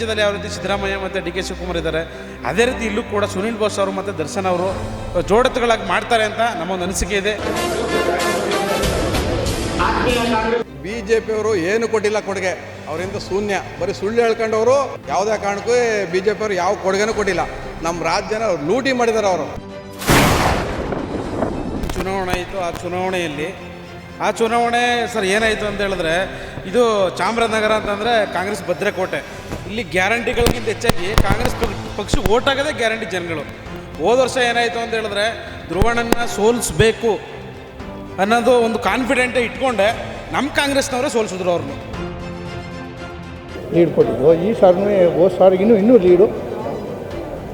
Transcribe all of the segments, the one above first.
ರಾಜ್ಯದಲ್ಲಿ ಯಾವ ರೀತಿ ಸಿದ್ದರಾಮಯ್ಯ ಮತ್ತು ಡಿ ಕೆ ಶಿವಕುಮಾರ್ ಇದ್ದಾರೆ ಅದೇ ರೀತಿ ಇಲ್ಲೂ ಕೂಡ ಸುನೀಲ್ ಬೋಸ್ ಅವರು ಮತ್ತು ದರ್ಶನ್ ಅವರು ಜೋಡತ್ತುಗಳಾಗಿ ಮಾಡ್ತಾರೆ ಅಂತ ನಮ್ಮೊಂದು ಅನಿಸಿಕೆ ಇದೆ. ಬಿ ಜೆ ಪಿಯವರು ಏನು ಕೊಟ್ಟಿಲ್ಲ ಕೊಡುಗೆ ಅವರಿಂದ ಶೂನ್ಯ. ಬರೀ ಸುಳ್ಳು ಹೇಳ್ಕೊಂಡವರು ಯಾವುದೇ ಕಾರಣಕ್ಕೂ ಬಿ ಜೆ ಪಿಯವರು ಯಾವ ಕೊಡುಗೆನೂ ಕೊಟ್ಟಿಲ್ಲ. ನಮ್ಮ ರಾಜ್ಯನ ಲೂಟಿ ಮಾಡಿದ್ದಾರೆ ಅವರು. ಚುನಾವಣೆ ಇತ್ತು ಆ ಚುನಾವಣೆಯಲ್ಲಿ ಆ ಚುನಾವಣೆ, ಸರ್, ಏನಾಯಿತು ಅಂತ ಹೇಳಿದ್ರೆ, ಇದು ಚಾಮರಾಜನಗರ ಅಂತಂದರೆ ಕಾಂಗ್ರೆಸ್ ಭದ್ರಕೋಟೆ. ಇಲ್ಲಿ ಗ್ಯಾರಂಟಿಗಳಿಗಿಂತ ಹೆಚ್ಚಾಗಿ ಕಾಂಗ್ರೆಸ್ ಪಕ್- ಪಕ್ಷ ಓಟ್ ಆಗೋದೇ ಗ್ಯಾರಂಟಿ ಜನಗಳು. ಹೋದ ವರ್ಷ ಏನಾಯಿತು ಅಂತ ಹೇಳಿದ್ರೆ ಧ್ರುವಣ್ಣನ ಸೋಲಿಸ್ಬೇಕು ಅನ್ನೋದು ಒಂದು ಕಾನ್ಫಿಡೆಂಟ್ ಇಟ್ಕೊಂಡೆ ನಮ್ಮ ಕಾಂಗ್ರೆಸ್ನವರೇ ಸೋಲಿಸಿದ್ರು ಅವ್ರನ್ನ ಲೀಡ್ ಕೊಟ್ಟಿದ್ದು. ಈ ಸಾರಿನೂ, ಹೋದ ಸಾರಿಗಿನ್ನೂ ಇನ್ನೂ ಲೀಡು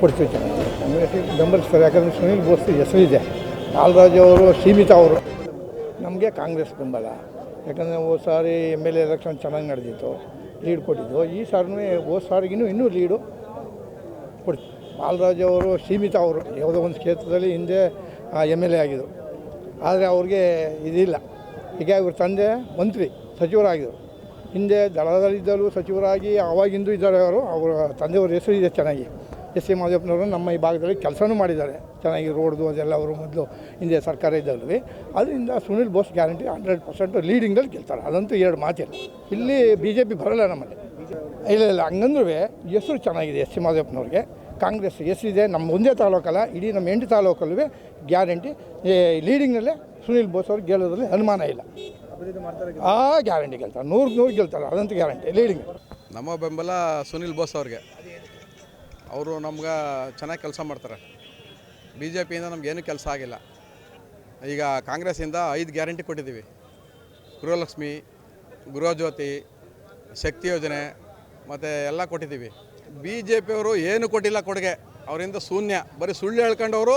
ಕೊಡ್ತೀವಿ ಚೆನ್ನಾಗಿ ಬೆಂಬಲಿಸ್ತಾರೆ. ಯಾಕಂದರೆ ಸುನೀಲ್ ಬೋಸ್ ಹೆಸರಿದೆ. ಬಾಲರಾಜ್ ಅವರು, ಸೀಮಿತ ಅವರು. ನಮಗೆ ಕಾಂಗ್ರೆಸ್ ಬೆಂಬಲ. ಯಾಕಂದರೆ ಹೋದ ಸಾರಿ ಎಂ ಎಲ್ ಎ ಎಲೆಕ್ಷನ್ ಚೆನ್ನಾಗಿ ನಡೆದಿತ್ತು ಲೀಡ್ ಕೊಟ್ಟಿದ್ದು. ಈ ಸಾರಿನೂ ಹೋದ ಸಾರಿಗಿನ್ನೂ ಇನ್ನೂ ಲೀಡು ಕೊಡ್ತೀವಿ ಬಾಲರಾಜ್ ಅವರು ಸೀಮಿತ ಅವರು, ಯಾವುದೋ ಒಂದು ಕ್ಷೇತ್ರದಲ್ಲಿ ಹಿಂದೆ ಎಂ ಎಲ್ ಎ ಆಗಿದ್ದರು ಆದರೆ ಅವ್ರಿಗೆ ಇದಿಲ್ಲ. ಈಗ ಇವ್ರ ತಂದೆ ಮಂತ್ರಿ ಸಚಿವರಾಗಿದ್ದರು ಹಿಂದೆ ದಳದಲ್ಲಿದ್ದಲು ಸಚಿವರಾಗಿ, ಆವಾಗಿಂದು ಇದ್ದಾರೆ ಅವರು. ಅವರ ತಂದೆಯವ್ರ ಹೆಸರು ಇದೆ ಚೆನ್ನಾಗಿ. ಎಸ್ ಸಿ ಮಾದೇವಪ್ಪನವರು ನಮ್ಮ ಈ ಭಾಗದಲ್ಲಿ ಕೆಲಸನೂ ಮಾಡಿದ್ದಾರೆ. ಚೆನ್ನಾಗಿ ರೋಡ್ದು ಅದೆಲ್ಲ ಅವರು ಮೊದಲು ಹಿಂದೆ ಸರ್ಕಾರ ಇದ್ದಲ್ಲಿ ಅದರಿಂದ Sunil Bose guarantee hundred percent ಲೀಡಿಂಗಲ್ಲಿ ಗೆಲ್ತಾರೆ. ಅದಂತೂ ಎರಡು ಮಾತಿಲ್ಲ ಇಲ್ಲಿ ಬಿ ಜೆ ಪಿ ಬರಲ್ಲ ನಮ್ಮಲ್ಲಿ. ಇಲ್ಲ ಇಲ್ಲ ಹಂಗಂದ್ರೂ ಹೆಸರು ಚೆನ್ನಾಗಿದೆ ಎಸ್ ಸಿ ಮಾದೇವಪ್ಪನವ್ರಿಗೆ ಕಾಂಗ್ರೆಸ್ ಇದೆ. ನಮ್ಮ ಒಂದೇ ತಾಲೂಕಲ್ಲ, ಇಡೀ ನಮ್ಮ ಎಂಟು ತಾಲೂಕಲ್ಲೂ ಗ್ಯಾರಂಟಿ. ಲೀಡಿಂಗ್ನಲ್ಲೇ ಸುನಿಲ್ ಬೋಸ್ ಅವ್ರು ಗೆಲ್ಲೋದ್ರಲ್ಲಿ ಅನುಮಾನ ಇಲ್ಲ. ಆ ಗ್ಯಾರಂಟಿ ಗೆಲ್ತಾರೆ. ನೂರು ನೂರು ಗೆಲ್ತಾರೆ. ಅದಂತೂ ಗ್ಯಾರಂಟಿ. ಲೀಡಿಂಗ್. ನಮ್ಮ ಬೆಂಬಲ ಸುನಿಲ್ ಬೋಸ್ ಅವ್ರಿಗೆ. ಅವರು ನಮ್ಗೆ ಚೆನ್ನಾಗಿ ಕೆಲಸ ಮಾಡ್ತಾರೆ. ಬಿ ಜೆ ಪಿಯಿಂದ ನಮಗೇನು ಕೆಲಸ ಆಗಿಲ್ಲ. ಈಗ ಕಾಂಗ್ರೆಸ್ಸಿಂದ ಐದು ಗ್ಯಾರಂಟಿ ಕೊಟ್ಟಿದ್ದೀವಿ. ಗೃಹಲಕ್ಷ್ಮಿ, ಗೃಹಜ್ಯೋತಿ, ಶಕ್ತಿ ಯೋಜನೆ ಮತ್ತು ಎಲ್ಲ ಕೊಟ್ಟಿದ್ದೀವಿ. ಬಿ ಜೆ ಪಿಯವರು ಏನು ಕೊಟ್ಟಿಲ್ಲ ಕೊಡುಗೆ. ಅವರಿಂದ ಶೂನ್ಯ. ಬರೀ ಸುಳ್ಳು ಹೇಳ್ಕೊಂಡವರು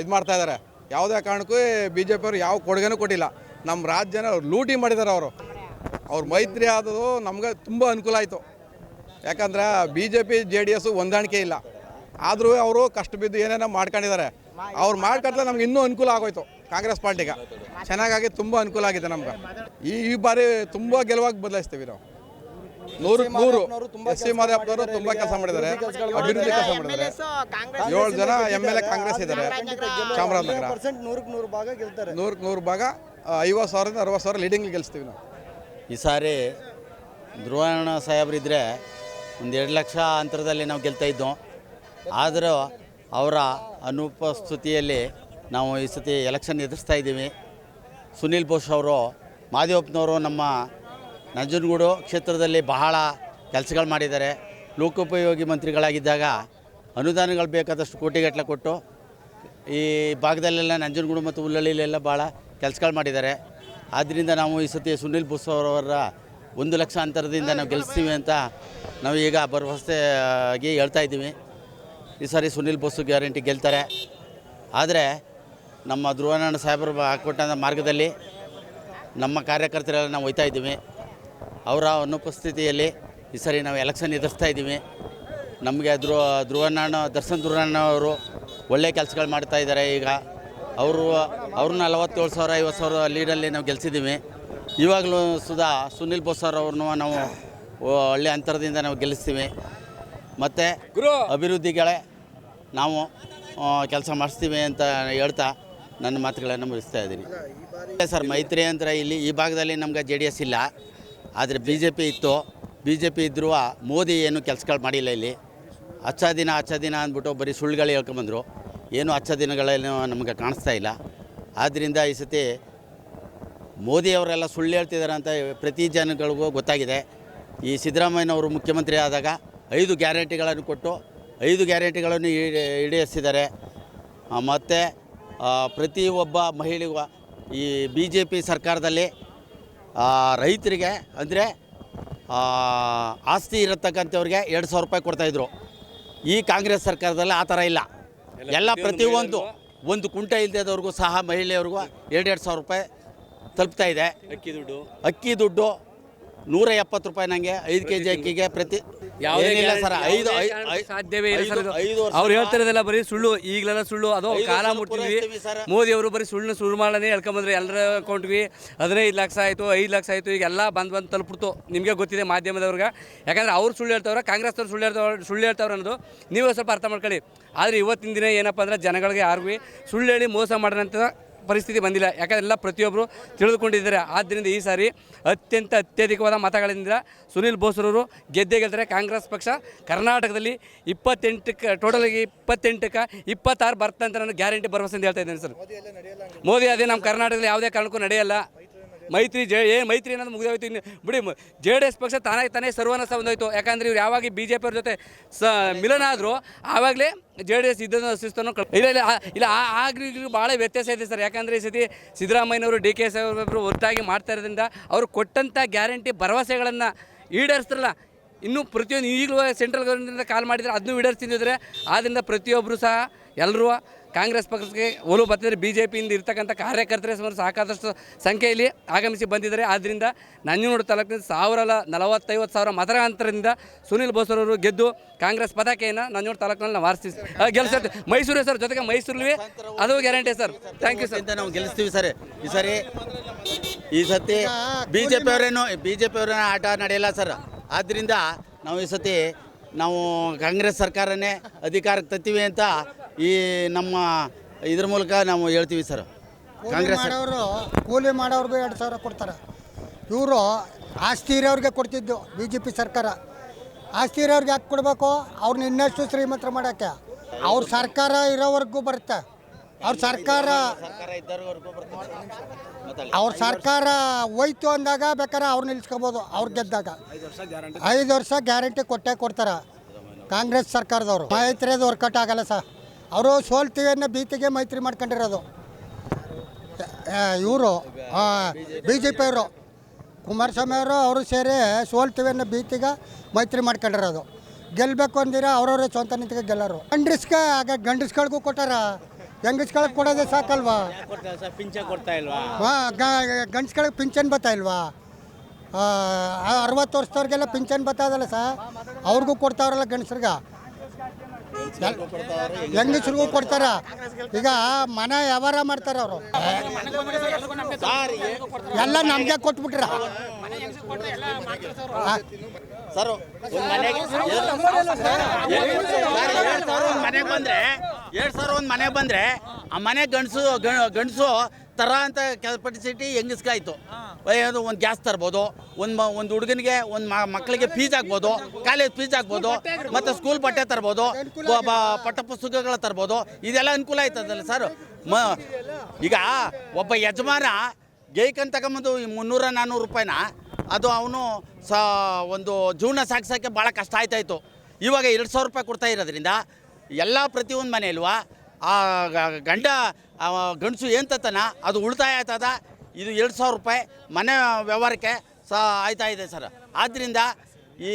ಇದು ಮಾಡ್ತಾ ಇದ್ದಾರೆ ಯಾವುದೇ ಕಾರಣಕ್ಕೂ ಬಿ ಜೆ ಪಿಯವರು ಯಾವ ಕೊಡುಗೆನೂ ಕೊಟ್ಟಿಲ್ಲ. ನಮ್ಮ ರಾಜ್ಯನ ಲೂಟಿ ಮಾಡಿದ್ದಾರೆ ಅವರು. ಅವ್ರ ಮೈತ್ರಿ ಆದದು ನಮ್ಗೆ ತುಂಬ ಅನುಕೂಲ ಆಯಿತು. ಯಾಕಂದ್ರೆ B J P J D S ಹೊಂದಾಣಿಕೆ ಇಲ್ಲ. ಆದರೂ ಅವರು ಕಷ್ಟ ಬಿದ್ದು ಏನೇನೋ ಮಾಡ್ಕೊಂಡಿದ್ದಾರೆ. ಅವ್ರು ಮಾಡ್ಕೊಂಡ್ರೆ ನಮ್ಗೆ ಇನ್ನೂ ಅನುಕೂಲ ಆಗೋಯ್ತು ಕಾಂಗ್ರೆಸ್ ಪಾರ್ಟಿಗೆ. ಚೆನ್ನಾಗಾಗಿ ತುಂಬ ಅನುಕೂಲ ಆಗಿದೆ ನಮ್ಗೆ. ಈ ಈ ಬಾರಿ ತುಂಬ ಗೆಲುವಾಗಿ ಬದಲಾಯಿಸ್ತೀವಿ ನಾವು. ನೂರು ನೂರು ಎಸ್ ಸಿ ಮಾದೇಪ್ಪನವರು ತುಂಬ ಕೆಲಸ ಮಾಡಿದ್ದಾರೆ. ಅಭಿವೃದ್ಧಿ ಕೆಲಸ ಮಾಡಿದ್ದಾರೆ. ಏಳು ಜನ ಎಂ ಎಲ್ ಎ ಕಾಂಗ್ರೆಸ್ ಇದ್ದಾರೆ. ಚಾಮರಾಜನಗರ. ನೂರಕ್ಕೆ ನೂರು ಭಾಗ ಗೆಲ್ತಾರೆ. ನೂರಕ್ಕೆ ನೂರು ಭಾಗ ಐವತ್ತು ಸಾವಿರದಿಂದ ಅರವತ್ತು ಸಾವಿರ ಲೀಡಿಂಗ್ ಗೆಲ್ಸ್ತೀವಿ ನಾವು. ಈ ಸಾರಿ ಧ್ರುವಣ್ಣ ಸಾಹೇಬ್ರಿದ್ರೆ ಒಂದು ಎರಡು ಲಕ್ಷ ಅಂತರದಲ್ಲಿ ನಾವು ಗೆಲ್ತಾ ಇದ್ದೋ, ಆದರೂ ಅವರ ಅನುಪಸ್ಥಿತಿಯಲ್ಲಿ ನಾವು ಈ ಸತಿ ಎಲೆಕ್ಷನ್ ಎದುರಿಸ್ತಾ ಇದ್ದೀವಿ. ಸುನೀಲ್ ಬೋಸ್ ಅವರು ಮಾದೇವಪ್ಪನವರು ನಮ್ಮ ನಂಜನಗೂಡು ಕ್ಷೇತ್ರದಲ್ಲಿ ಬಹಳ ಕೆಲಸಗಳು ಮಾಡಿದ್ದಾರೆ. ಲೋಕೋಪಯೋಗಿ ಮಂತ್ರಿಗಳಾಗಿದ್ದಾಗ ಅನುದಾನಗಳು ಬೇಕಾದಷ್ಟು ಕೋಟಿಗಟ್ಟಲೆ ಕೊಟ್ಟು ಈ ಭಾಗದಲ್ಲೆಲ್ಲ ನಂಜನಗೂಡು ಮತ್ತು ಹುಲ್ಲಳ್ಳಿಲೆಲ್ಲ ಭಾಳ ಕೆಲಸಗಳು ಮಾಡಿದ್ದಾರೆ. ಆದ್ದರಿಂದ ನಾವು ಈ ಸತಿ ಸುನಿಲ್ ಬೋಸ್ ಅವರವರ ಒಂದು ಲಕ್ಷ ಅಂತರದಿಂದ ನಾವು ಗೆಲ್ಲಿಸ್ತೀವಿ ಅಂತ ನಾವು ಈಗ ಭರವಸೆಯಾಗಿ ಹೇಳ್ತಾ ಇದ್ದೀವಿ. ಈ ಸಾರಿ ಸುನಿಲ್ ಬೋಸು ಗ್ಯಾರಂಟಿ ಗೆಲ್ತಾರೆ. ಆದರೆ ನಮ್ಮ ಧ್ರುವನಾರಾಯಣ ಸಾಹೇಬರು ಹಾಕ್ಕೊಟ್ಟಂಥ ಮಾರ್ಗದಲ್ಲಿ ನಮ್ಮ ಕಾರ್ಯಕರ್ತರೆಲ್ಲ ನಾವು ಹೋಯ್ತಾ ಇದ್ದೀವಿ. ಅವರ ಅನುಪಸ್ಥಿತಿಯಲ್ಲಿ ಈ ಸಾರಿ ನಾವು ಎಲೆಕ್ಷನ್ ಎದುರಿಸ್ತಾ ಇದ್ದೀವಿ. ನಮಗೆ ಧ್ರುವ ಧ್ರುವನಾರಾಯಣ ದರ್ಶನ್ ಅವರು ಒಳ್ಳೆ ಕೆಲಸಗಳು ಮಾಡ್ತಾ ಇದ್ದಾರೆ ಈಗ. ಅವರು ಅವ್ರನ್ನ ನಲವತ್ತೇಳು ಸಾವಿರ, ಐವತ್ತು ಸಾವಿರ ಲೀಡಲ್ಲಿ ನಾವು ಗೆಲ್ಸಿದ್ದೀವಿ. ಇವಾಗಲೂ ಸುಧಾ ಸುನಿಲ್ ಬೋಸ್ ಅವ್ರನ್ನೂ ನಾವು ಒಳ್ಳೆ ಅಂತರದಿಂದ ನಾವು ಗೆಲ್ಲಿಸ್ತೀವಿ. ಮತ್ತು ಅಭಿವೃದ್ಧಿಗಳೇ ನಾವು ಕೆಲಸ ಮಾಡಿಸ್ತೀವಿ ಅಂತ ಹೇಳ್ತಾ ನನ್ನ ಮಾತುಗಳನ್ನು ಮುಗಿಸ್ತಾ ಇದ್ದೀನಿ. ಸರ್ ಮೈತ್ರಿ ಅಂದರೆ ಇಲ್ಲಿ ಈ ಭಾಗದಲ್ಲಿ ನಮ್ಗೆ ಜೆ ಡಿ ಎಸ್ ಇಲ್ಲ. ಆದರೆ ಬಿ ಜೆ ಪಿ ಇತ್ತು. ಬಿ ಜೆ ಪಿ ಇದ್ದರೂ ಮೋದಿ ಏನು ಕೆಲಸಗಳು ಮಾಡಿಲ್ಲ ಇಲ್ಲಿ. ಹಚ್ಚ ದಿನ ಹಚ್ಚ ದಿನ ಅಂದ್ಬಿಟ್ಟು ಬರೀ ಸುಳ್ಳುಗಳು ಹೇಳ್ಕೊಂಬಂದರು. ಏನು ಹಚ್ಚ ದಿನಗಳೇನು ನಮಗೆ ಕಾಣಿಸ್ತಾ ಇಲ್ಲ. ಆದ್ದರಿಂದ ಈ ಸತಿ ಮೋದಿಯವರೆಲ್ಲ ಸುಳ್ಳು ಹೇಳ್ತಿದ್ದಾರೆ ಅಂತ ಪ್ರತಿ ಜನಗಳಿಗೂ ಗೊತ್ತಾಗಿದೆ. ಈ ಸಿದ್ದರಾಮಯ್ಯನವರು ಮುಖ್ಯಮಂತ್ರಿ ಆದಾಗ ಐದು ಗ್ಯಾರಂಟಿಗಳನ್ನು ಕೊಟ್ಟು ಐದು ಗ್ಯಾರಂಟಿಗಳನ್ನು ಈಡೇ ಈಡೇರಿಸಿದ್ದಾರೆ. ಮತ್ತು ಪ್ರತಿ ಒಬ್ಬ ಮಹಿಳೆಗೂ ಈ ಬಿ ಜೆ ಪಿ ಸರ್ಕಾರದಲ್ಲಿ ರೈತರಿಗೆ ಅಂದರೆ ಆಸ್ತಿ ಇರತಕ್ಕಂಥವ್ರಿಗೆ ಎರಡು ಸಾವಿರ ರೂಪಾಯಿ ಕೊಡ್ತಾಯಿದ್ರು ಈ ಕಾಂಗ್ರೆಸ್ ಸರ್ಕಾರದಲ್ಲಿ ಆ ಥರ ಇಲ್ಲ. ಎಲ್ಲ ಪ್ರತಿಯೊಂದು ಒಂದು ಕುಂಟ ಇಲ್ಲದವ್ರಿಗೂ ಸಹ ಮಹಿಳೆಯವ್ರಿಗೂ ಎರಡೆರಡು ಸಾವಿರ ರೂಪಾಯಿ ತಲುಪ್ತಾ ಇದೆ. ಅಕ್ಕಿ ದುಡ್ಡು? ಅಕ್ಕಿ ದುಡ್ಡು ನೂರ ಎಪ್ಪತ್ತು ರೂಪಾಯಿ ನಂಗೆ ಐದು ಕೆ ಜಿ ಅಕ್ಕಿಗೆ ಪ್ರತಿ ಏನಿಲ್ಲ ಸರ್ ಐದು ಸಾಧ್ಯವೇ ಇಲ್ಲ ಸರ್ ಐದು- ಇದು. ಐದು ವರ್ಷ ಅವ್ರು ಹೇಳ್ತಿರೋದೆಲ್ಲ ಬರೀ ಸುಳ್ಳು ಈಗಲೆಲ್ಲ ಸುಳ್ಳು ಅದು ಕಾಲ ಪೂರೈಸ್ತೀವಿ ಮೋದಿ ಅವರು ಬರೀ ಸುಳ್ಳು ಸುಳ್ಳು ಮಾಡಿ ಹೇಳ್ಕೊಂಬಂದ್ರೆ ಎಲ್ಲರ ಅಕೌಂಟ್ವಿ ಹದಿನೈದು ಲಕ್ಷ ಆಯಿತು ಐದು ಲಕ್ಷ ಆಯಿತು ಈಗ ಎಲ್ಲಾ ಬಂದು ಬಂದು ತಲುಪಿಡ್ತು ನಿಮಗೆ ಗೊತ್ತಿದೆ ಮಾಧ್ಯಮದವ್ರಿಗೆ. ಯಾಕಂದ್ರೆ ಅವ್ರು ಸುಳ್ಳು ಹೇಳ್ತವ್ರೆ ಕಾಂಗ್ರೆಸ್ದವ್ರು ಸುಳ್ಳು ಹೇಳ್ತವ್ರು ಸುಳ್ಳು ಹೇಳ್ತವ್ರೆ ಅನ್ನೋದು. ನೀವು ಸ್ವಲ್ಪ ಅರ್ಥ ಮಾಡ್ಕೊಳ್ಳಿ. ಆದರೆ ಇವತ್ತಿನ ದಿನ ಏನಪ್ಪ ಅಂದ್ರೆ ಜನಗಳಿಗೆ ಯಾರಿಗೂ ಸುಳ್ಳು ಹೇಳಿ ಮೋಸ ಮಾಡೋಂಥ ಪರಿಸ್ಥಿತಿ ಬಂದಿಲ್ಲ. ಯಾಕಂದ್ರೆ ಎಲ್ಲ ಪ್ರತಿಯೊಬ್ಬರು ತಿಳಿದುಕೊಂಡಿದ್ದಾರೆ. ಆದ್ದರಿಂದ ಈ ಸಾರಿ ಅತ್ಯಂತ ಅತ್ಯಧಿಕವಾದ ಮತಗಳಿಂದ ಸುನಿಲ್ ಬೋಸ್ರವರು ಗೆದ್ದೇ ಗೆಲ್ತಾರೆ. ಕಾಂಗ್ರೆಸ್ ಪಕ್ಷ ಕರ್ನಾಟಕದಲ್ಲಿ ಇಪ್ಪತ್ತೆಂಟಕ್ಕೆ ಟೋಟಲಾಗಿ ಇಪ್ಪತ್ತೆಂಟಕ್ಕೆ ಇಪ್ಪತ್ತಾರು ಬರ್ತಂತ ನಾನು ಗ್ಯಾರಂಟಿ ಭರವಸೆ ಅಂತ ಹೇಳ್ತಾ ಇದ್ದೇನೆ ಸರ್. ಮೋದಿ ಅದೇ ನಮ್ಮ ಕರ್ನಾಟಕದಲ್ಲಿ ಯಾವುದೇ ಕಾರಣಕ್ಕೂ ನಡೆಯಲ್ಲ. ಮೈತ್ರಿ ಜೆ ಏನು ಮೈತ್ರಿ ಅನ್ನೋದು ಮುಗಿದೋಯ್ತು ಇನ್ನು ಬಿಡಿ ಜೆ ಡಿ ಎಸ್ ಪಕ್ಷ ತಾನೇ ತಾನೇ ಸರ್ವನಾಶ ಬಂದೋಯ್ತು. ಯಾಕಂದರೆ ಇವ್ರು ಯಾವಾಗ ಬಿ ಜೆ ಪಿಯವ್ರ ಜೊತೆ ಸ ಮಿಲನ ಆದರೂ ಆವಾಗಲೇ ಜೆ ಡಿ ಎಸ್ ಇದ್ದನ್ನು ಕಳ್ ಇಲ್ಲ ಇಲ್ಲ ಇಲ್ಲ, ಆ- ಆಗ್ಲೂ ಭಾಳ ವ್ಯತ್ಯಾಸ ಇದೆ ಸರ್. ಯಾಕಂದರೆ ಈ ಸತಿ ಸಿದ್ದರಾಮಯ್ಯನವರು, ಡಿ ಕೆ ಐವರು ಒತ್ತಾಗಿ ಮಾಡ್ತಾ ಇರೋದ್ರಿಂದ ಅವರು ಕೊಟ್ಟಂಥ ಗ್ಯಾರಂಟಿ ಭರವಸೆಗಳನ್ನು ಈಡೇರಿಸ್ತಾರಲ್ಲ. ಇನ್ನೂ ಪ್ರತಿಯೊಂದು ಈಗಲೂ ಸೆಂಟ್ರಲ್ ಗೌರ್ಮೆಂಟಿಂದ ಕಾಲ್ ಮಾಡಿದರೆ ಅದನ್ನೂ ಈಡೇರಿಸ್ತಿದ್ದರೆ ಆದ್ದರಿಂದ ಪ್ರತಿಯೊಬ್ಬರು ಸಹ ಎಲ್ಲರೂ ಕಾಂಗ್ರೆಸ್ ಪಕ್ಷಕ್ಕೆ ಒಲವು ಬರ್ತಿದ್ರೆ ಬಿ ಜೆ ಪಿಯಿಂದ ಇರ್ತಕ್ಕಂಥ ಕಾರ್ಯಕರ್ತರೇ ಸುಮಾರು ಸಾಕಾದಷ್ಟು ಸಂಖ್ಯೆಯಲ್ಲಿ ಆಗಮಿಸಿ ಬಂದಿದ್ದಾರೆ. ಆದ್ದರಿಂದ ನಂಜನಗೂಡು ತಾಲೂಕಿನ ಸಾವಿರ ಅಲ್ಲ ನಲವತ್ತೈವತ್ತು ಸಾವಿರ ಮತಗಂತರದಿಂದ ಸುನಿಲ್ ಬೋಸರವರು ಗೆದ್ದು ಕಾಂಗ್ರೆಸ್ ಪತಾಕೆಯನ್ನು ನಂಜನಗೂಡು ತಾಲೂಕಿನಲ್ಲಿ ನಾವು ಆರಿಸ್ತೀವಿ ಗೆಲ್ಸ ಮೈಸೂರು ಸರ್, ಜೊತೆಗೆ ಮೈಸೂರಲ್ಲಿ ಅದು guarantee sir. Thank you sir ಅಂತ ನಾವು ಗೆಲ್ಲಿಸ್ತೀವಿ ಸರ್? ಈ ಸರಿ ಈ ಸತಿ ಬಿ ಜೆ ಪಿಯವರೇನು ಬಿ ಜೆ ಪಿಯವರೇನು ಆಟ ನಡೆಯಲ್ಲ ಸರ್. ಆದ್ದರಿಂದ ನಾವು ಈ ಸತಿ ನಾವು ಕಾಂಗ್ರೆಸ್ ಸರ್ಕಾರನೇ ಅಧಿಕಾರಕ್ಕೆ ತತ್ತೀವಿ ಅಂತ ಈ ನಮ್ಮ ಇದ್ರ ಮೂಲಕ ನಾವು ಹೇಳ್ತೀವಿ ಸರ್. ಕೂಲಿ ಕಾಂಗ್ರೆಸ್ ಅವರು ಮಾಡೋರು ಕೂಲಿ ಮಾಡೋರ್ಗೂ ಎರಡು ಸಾವಿರ ಕೊಡ್ತಾರೆ. ಇವರು ಆಸ್ತಿ ಇರೋರಿಗೆ ಕೊಡ್ತಿದ್ದು ಬಿ ಜೆ ಪಿ ಸರ್ಕಾರ. ಆಸ್ತಿ ಇರೋರಿಗೆ ಯಾಕೆ ಕೊಡಬೇಕು? ಅವ್ರನ್ನ ಇನ್ನಷ್ಟು ಶ್ರೀಮಂತರ ಮಾಡೋಕ್ಕೆ. ಅವ್ರ ಸರ್ಕಾರ ಇರೋವರೆಗೂ ಬರುತ್ತೆ. ಅವ್ರ ಸರ್ಕಾರ. ಅವ್ರ ಸರ್ಕಾರ ಹೋಯ್ತು ಅಂದಾಗ ಬೇಕಾದ್ರೆ ಅವ್ರು ನಿಲ್ಸ್ಕೋಬೋದು ಅವ್ರು ಗೆದ್ದಾಗ. ಐದು ವರ್ಷ ಗ್ಯಾರಂಟಿ ಕೊಟ್ಟೆ ಕೊಡ್ತಾರೆ ಕಾಂಗ್ರೆಸ್ ಸರ್ಕಾರದವರು. ಅದು ವರ್ಕೌಟ್ ಆಗಲ್ಲ ಸರ್. ಅವರು ಸೋಲ್ತೀವಿ ಬೀತಿಗೆ ಮೈತ್ರಿ ಮಾಡ್ಕೊಂಡಿರೋದು. ಇವರು ಬಿ ಜೆ ಪಿಯವರು ಕುಮಾರಸ್ವಾಮಿ ಅವರು ಅವರು ಸೇರಿ ಸೋಲ್ತೀವಿ ಬೀತಿಗೆ ಮೈತ್ರಿ ಮಾಡ್ಕೊಂಡಿರೋದು. ಗೆಲ್ಲಬೇಕು ಅಂದಿರ ಅವ್ರವ್ರೇ ಸ್ವಂತ ನಿಂತಿಗೆ ಗೆಲ್ಲರು. ಗಂಡಸ್ಗೆ ಆಗ ಗಂಡಸ್ಗಳಿಗೂ ಕೊಟ್ಟಾರ? ಹೆಂಗಸ್ಗಳಿಗೆ ಕೊಡೋದೇ ಸಾಕಲ್ವಾ? ಹಾಂ ಗಂಡಸ್ಗಳಿಗೆ ಪಿಂಚನ್ ಬರ್ತಾ ಇಲ್ವಾ? ಅರವತ್ತು ವರ್ಷದವ್ರಿಗೆಲ್ಲ ಪಿಂಚನ್ ಬತ್ತಾದಲ್ಲ ಸರ್ ಅವ್ರಿಗೂ ಕೊಡ್ತಾವ್ರಲ್ಲ ಗಂಡಸ್ರಿಗೆ. ಹೆಂಗಸ್ರಿಗೂ ಕೊಡ್ತಾರ? ಈಗ ಮನೆ ವ್ಯವಹಾರ ಮಾಡ್ತಾರ ಅವರು. ಎಲ್ಲ ನಮಗೆ ಕೊಟ್ಬಿಟ್ರ. ಸರ್ ಮನೆಗೆ ಬಂದ್ರೆ ಎರಡು ಸಾವಿರ ಒಂದು ಮನೆಗೆ ಬಂದ್ರೆ ಆ ಮನೆ ಗಂಡಸು ಗಂಡಸು ತರ ಅಂತ ಕೆಪಾಸಿಟಿ ಹೆಂಗಸ್ಗಾಯ್ತು ಅದು ಒಂದು ಗ್ಯಾಸ್ ತರ್ಬೋದು ಒಂದು ಒಂದು ಹುಡುಗನಿಗೆ ಒಂದು ಮಕ್ಕಳಿಗೆ ಫೀಸ್ ಆಗ್ಬೋದು ಕಾಲೇಜ್ ಫೀಸ್ ಆಗ್ಬೋದು ಮತ್ತು ಸ್ಕೂಲ್ ಬಟ್ಟೆ ತರ್ಬೋದು ಬ- ಬ- ಪಠ್ಯ ಪುಸ್ತಕಗಳು ತರ್ಬೋದು ಇದೆಲ್ಲ ಅನುಕೂಲ ಆಯ್ತದಲ್ಲ ಸರ್ ಮ ಈಗ ಒಬ್ಬ ಯಜಮಾನ ಗೇಕಂತ ತಗೊಂಬಂದು ಈ ಮುನ್ನೂರ ನಾನ್ನೂರು ರೂಪಾಯಿನ ಅದು ಅವನು ಸ ಒಂದು ಜೀವನ ಸಾಗಿಸೋಕ್ಕೆ ಭಾಳ ಕಷ್ಟ ಆಯ್ತಾಯಿತ್ತು ಇವಾಗ ಎರಡು ಸಾವಿರ ರೂಪಾಯಿ ಕೊಡ್ತಾ ಇರೋದ್ರಿಂದ ಎಲ್ಲ ಪ್ರತಿಯೊಂದು ಮನೆಯಲ್ವ ಆ ಗಂಡ ಗಂಡಸು ಏನು ತತ್ತನ ಅದು ಉಳಿತಾಯ ಆಯ್ತದ? ಇದು ಎರಡು ಸಾವಿರ ರೂಪಾಯಿ ಮನೆ ವ್ಯವಹಾರಕ್ಕೆ ಸಹ ಆಯ್ತಾ ಇದೆ ಸರ್. ಆದ್ದರಿಂದ ಈ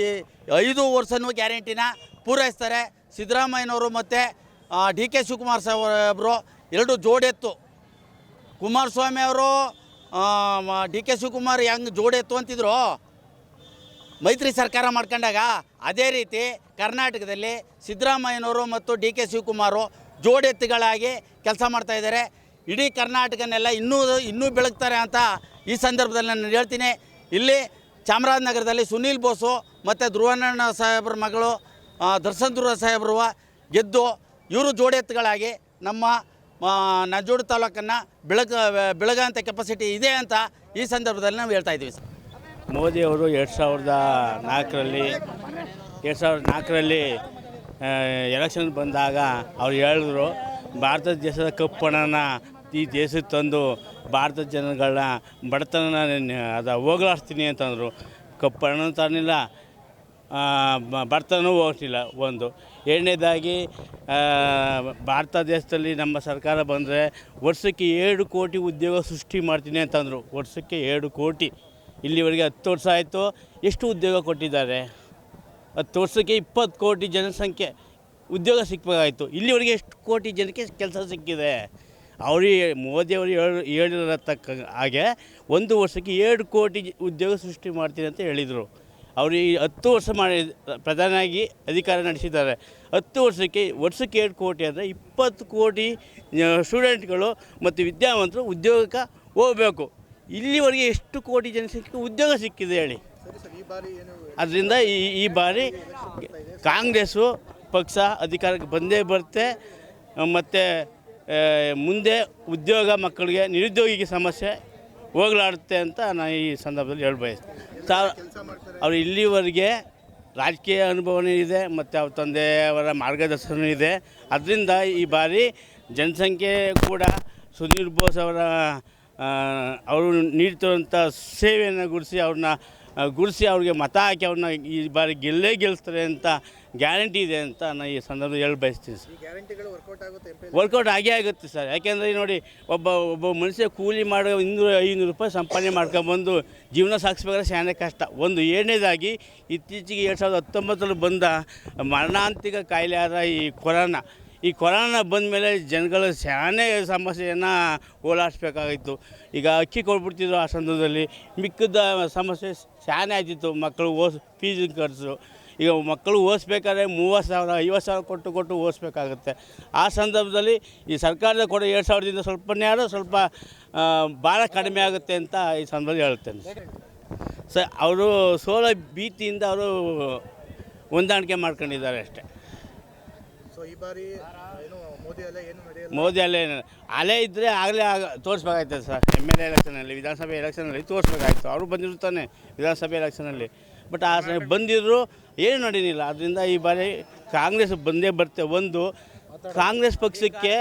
ಐದು ವರ್ಷನೂ ಗ್ಯಾರಂಟಿನ ಪೂರೈಸ್ತಾರೆ. ಸಿದ್ದರಾಮಯ್ಯನವರು ಮತ್ತು ಡಿ ಕೆ ಶಿವಕುಮಾರ್ ಸಾಹೇಬರು ಎರಡು ಜೋಡೆತ್ತು. ಕುಮಾರಸ್ವಾಮಿ ಅವರು ಡಿ ಕೆ ಶಿವಕುಮಾರ್ ಹೆಂಗೆ ಜೋಡೆತ್ತು ಅಂತಿದ್ರು? ಮೈತ್ರಿ ಸರ್ಕಾರ ಮಾಡ್ಕೊಂಡಾಗ ಅದೇ ರೀತಿ ಕರ್ನಾಟಕದಲ್ಲಿ ಸಿದ್ದರಾಮಯ್ಯನವರು ಮತ್ತು ಡಿ ಕೆ ಶಿವಕುಮಾರು ಜೋಡೆತ್ತುಗಳಾಗಿ ಕೆಲಸ ಮಾಡ್ತಾ ಇದ್ದಾರೆ. ಇಡೀ ಕರ್ನಾಟಕನೆಲ್ಲ ಇನ್ನೂ ಇನ್ನೂ ಬೆಳಗ್ತಾರೆ ಅಂತ ಈ ಸಂದರ್ಭದಲ್ಲಿ ನಾನು ಹೇಳ್ತೀನಿ. ಇಲ್ಲಿ ಚಾಮರಾಜನಗರದಲ್ಲಿ ಸುನೀಲ್ ಬೋಸು ಮತ್ತು ಧ್ರುವಣ್ಣ ಸಾಹೇಬ್ರ ಮಗಳು ದರ್ಶನ್ ಧ್ರುವ ಸಾಹೇಬ್ರು ಗೆದ್ದು ಇವರು ಜೋಡೆತ್ತುಗಳಾಗಿ ನಮ್ಮ ನಂಜೋಡು ತಾಲೂಕನ್ನು ಬೆಳಗ ಬೆಳಗಂಥ ಕೆಪಾಸಿಟಿ ಇದೆ ಅಂತ ಈ ಸಂದರ್ಭದಲ್ಲಿ ನಾವು ಹೇಳ್ತಾ ಇದ್ದೀವಿ ಸರ್. ಮೋದಿಯವರು ಎರಡು ಸಾವಿರದ ನಾಲ್ಕರಲ್ಲಿ, ಎರಡು ಸಾವಿರದ ನಾಲ್ಕರಲ್ಲಿ ಎಲೆಕ್ಷನ್ ಬಂದಾಗ ಅವ್ರು ಹೇಳಿದ್ರು, ಭಾರತ ದೇಶದ ಕಪ್ಪಣನ ಈ ದೇಶಕ್ಕೆ ತಂದು ಭಾರತ ಜನಗಳನ್ನ ಬಡತನ ಅದು ಹೋಗ್ಲಾಡ್ತೀನಿ ಅಂತಂದರು. ಕಪ್ಪಣ ತರಲಿಲ್ಲ ಬಡತನೂ ಹೋಗ್ತಿಲ್ಲ ಒಂದು. ಎರಡನೇದಾಗಿ ಭಾರತ ದೇಶದಲ್ಲಿ ನಮ್ಮ ಸರ್ಕಾರ ಬಂದರೆ ವರ್ಷಕ್ಕೆ ಏಳು ಕೋಟಿ ಉದ್ಯೋಗ ಸೃಷ್ಟಿ ಮಾಡ್ತೀನಿ ಅಂತಂದರು. ವರ್ಷಕ್ಕೆ ಏಳು ಕೋಟಿ. ಇಲ್ಲಿವರೆಗೆ ಹತ್ತು ವರ್ಷ ಆಯಿತು, ಎಷ್ಟು ಉದ್ಯೋಗ ಕೊಟ್ಟಿದ್ದಾರೆ? ಹತ್ತು ವರ್ಷಕ್ಕೆ ಇಪ್ಪತ್ತು ಕೋಟಿ ಜನಸಂಖ್ಯೆ ಉದ್ಯೋಗ ಸಿಕ್ಕಬೇಕಾಯಿತು ಇಲ್ಲಿವರೆಗೆ ಎಷ್ಟು ಕೋಟಿ ಜನಕ್ಕೆ ಕೆಲಸ ಸಿಕ್ಕಿದೆ? ಅವರು ಮೋದಿಯವರು ಹೇಳಿ ಹೇಳಿರತಕ್ಕ ಹಾಗೆ ಒಂದು ವರ್ಷಕ್ಕೆ ಎರಡು ಕೋಟಿ ಉದ್ಯೋಗ ಸೃಷ್ಟಿ ಮಾಡ್ತೀನಿ ಅಂತ ಹೇಳಿದರು. ಅವರು ಈ ಹತ್ತು ವರ್ಷ ಮಾಡಿ, ಪ್ರಧಾನಿಯಾಗಿ ಅಧಿಕಾರ ನಡೆಸಿದ್ದಾರೆ. ಹತ್ತು ವರ್ಷಕ್ಕೆ ವರ್ಷಕ್ಕೆ ಎರಡು ಕೋಟಿ ಅಂದರೆ ಇಪ್ಪತ್ತು ಕೋಟಿ ಸ್ಟೂಡೆಂಟ್ಗಳು ಮತ್ತು ವಿದ್ಯಾವಂತರು ಉದ್ಯೋಗಕ್ಕೆ ಹೋಗಬೇಕು. ಇಲ್ಲಿವರೆಗೆ ಎಷ್ಟು ಕೋಟಿ ಜನಸಂಖ್ಯೆ ಉದ್ಯೋಗ ಸಿಕ್ಕಿದೆ ಹೇಳಿ. ಅದರಿಂದ ಈ ಈ ಬಾರಿ ಕಾಂಗ್ರೆಸ್ಸು ಪಕ್ಷ ಅಧಿಕಾರಕ್ಕೆ ಬಂದೇ ಬರುತ್ತೆ. ಮತ್ತು ಮುಂದೆ ಉದ್ಯೋಗ ಮಕ್ಕಳಿಗೆ ನಿರುದ್ಯೋಗಿಗೆ ಸಮಸ್ಯೆ ಹೋಗಲಾಡುತ್ತೆ ಅಂತ ನಾನು ಈ ಸಂದರ್ಭದಲ್ಲಿ ಹೇಳ ಬಯಸ್ತೀನಿ ಅವರು ಇಲ್ಲಿವರೆಗೆ ರಾಜಕೀಯ ಅನುಭವನೂ ಇದೆ ಮತ್ತು ಅವ್ರ ತಂದೆಯವರ ಮಾರ್ಗದರ್ಶನ ಇದೆ. ಅದರಿಂದ ಈ ಬಾರಿ ಜನಸಂಖ್ಯೆ ಕೂಡ ಸುನೀಲ್ ಬೋಸ್ ಅವರ ಅವರು ನೀಡ್ತಿರುವಂಥ ಸೇವೆಯನ್ನು ಗುಡಿಸಿ ಅವ್ರನ್ನ ಆ, ಗುಡಿಸಿ ಅವ್ರಿಗೆ ಮತ ಹಾಕಿ ಅವ್ರನ್ನ ಈ ಬಾರಿ ಗೆಲ್ಲೇ ಗೆಲ್ಲಿಸ್ತಾರೆ ಅಂತ ಗ್ಯಾರಂಟಿ ಇದೆ ಅಂತ ನಾನು ಈ ಸಂದರ್ಭದಲ್ಲಿ ಹೇಳಿ ಬಯಸ್ತೀನಿ ಸರ್. ವರ್ಕೌಟ್ ಆಗೇ ಆಗುತ್ತೆ ಸರ್. ಯಾಕೆಂದರೆ ನೋಡಿ ಒಬ್ಬ ಒಬ್ಬ ಮನುಷ್ಯ ಕೂಲಿ ಮಾಡೋ ಇನ್ನೂರು ಐನೂರು ರೂಪಾಯಿ ಸಂಪಾದನೆ ಮಾಡ್ಕೊಂಬಂದು ಜೀವನ ಸಾಗಿಸ್ಬೇಕಾದ್ರೆ ಶಾನೆ ಕಷ್ಟ. ಒಂದು ಏಳನೇದಾಗಿ ಇತ್ತೀಚೆಗೆ ಎರಡು ಸಾವಿರದ ಹತ್ತೊಂಬತ್ತರಲ್ಲಿ ಬಂದ ಮರಣಾಂತಿಕ ಕಾಯಿಲೆ ಆದ ಈ ಕೊರೋನಾ. ಈ ಕೊರೋನಾ ಬಂದ ಮೇಲೆ ಜನಗಳು ಶಾನೆ ಸಮಸ್ಯೆಯನ್ನು ಓಲಾಡಿಸ್ಬೇಕಾಗಿತ್ತು. ಈಗ ಅಕ್ಕಿ ಕೊಟ್ಬಿಡ್ತಿದ್ರು ಆ ಸಂದರ್ಭದಲ್ಲಿ. ಮಿಕ್ಕಿದ ಸಮಸ್ಯೆ ಶಾನೆ ಆಗ್ತಿತ್ತು ಮಕ್ಕಳು ಓಸ್ ಫೀಸಿನ ಖರ್ಚು ಈಗ ಮಕ್ಕಳು ಓದಿಸ್ಬೇಕಾದ್ರೆ ಮೂವತ್ತು ಸಾವಿರ, ಐವತ್ತು ಸಾವಿರ ಕೊಟ್ಟು ಕೊಟ್ಟು ಓದಿಸ್ಬೇಕಾಗುತ್ತೆ. ಆ ಸಂದರ್ಭದಲ್ಲಿ ಈ ಸರ್ಕಾರದ ಕೊಡೋ ಎರಡು ಸಾವಿರದಿಂದ ಸ್ವಲ್ಪನೇ ಆದರೂ ಸ್ವಲ್ಪ ಭಾಳ ಕಡಿಮೆ ಆಗುತ್ತೆ ಅಂತ ಈ ಸಂದರ್ಭದಲ್ಲಿ ಹೇಳ್ತೇನೆ ಸರ್, ಅವರು ಸೋಲ ಭೀತಿಯಿಂದ ಅವರು ಹೊಂದಾಣಿಕೆ ಮಾಡ್ಕೊಂಡಿದ್ದಾರೆ ಅಷ್ಟೇ. ಮೋದಿ ಅಲ್ಲೇ ಅಲೆ ಇದ್ದರೆ ಆಗಲೇ ಆಗ ತೋರಿಸ್ಬೇಕಾಯ್ತದೆ ಸರ್. ಎಂ ಎಲ್ ಎ ಎಲೆಕ್ಷನಲ್ಲಿ ವಿಧಾನಸಭೆ ಎಲೆಕ್ಷನಲ್ಲಿ ತೋರಿಸ್ಬೇಕಾಯ್ತು. ಅವರು ಬಂದಿರ್ತಾನೆ ವಿಧಾನಸಭೆ ಎಲೆಕ್ಷನಲ್ಲಿ ಬಟ್ ಆ ಸಮಯ ಬಂದಿದ್ರು ಏನು ನಡೀನಿಲ್ಲ ಅದರಿಂದ ಈ ಬಾರಿ ಕಾಂಗ್ರೆಸ್ ಬಂದೇ ಬರುತ್ತೆ ಒಂದು. ಕಾಂಗ್ರೆಸ್ ಪಕ್ಷಕ್ಕೆ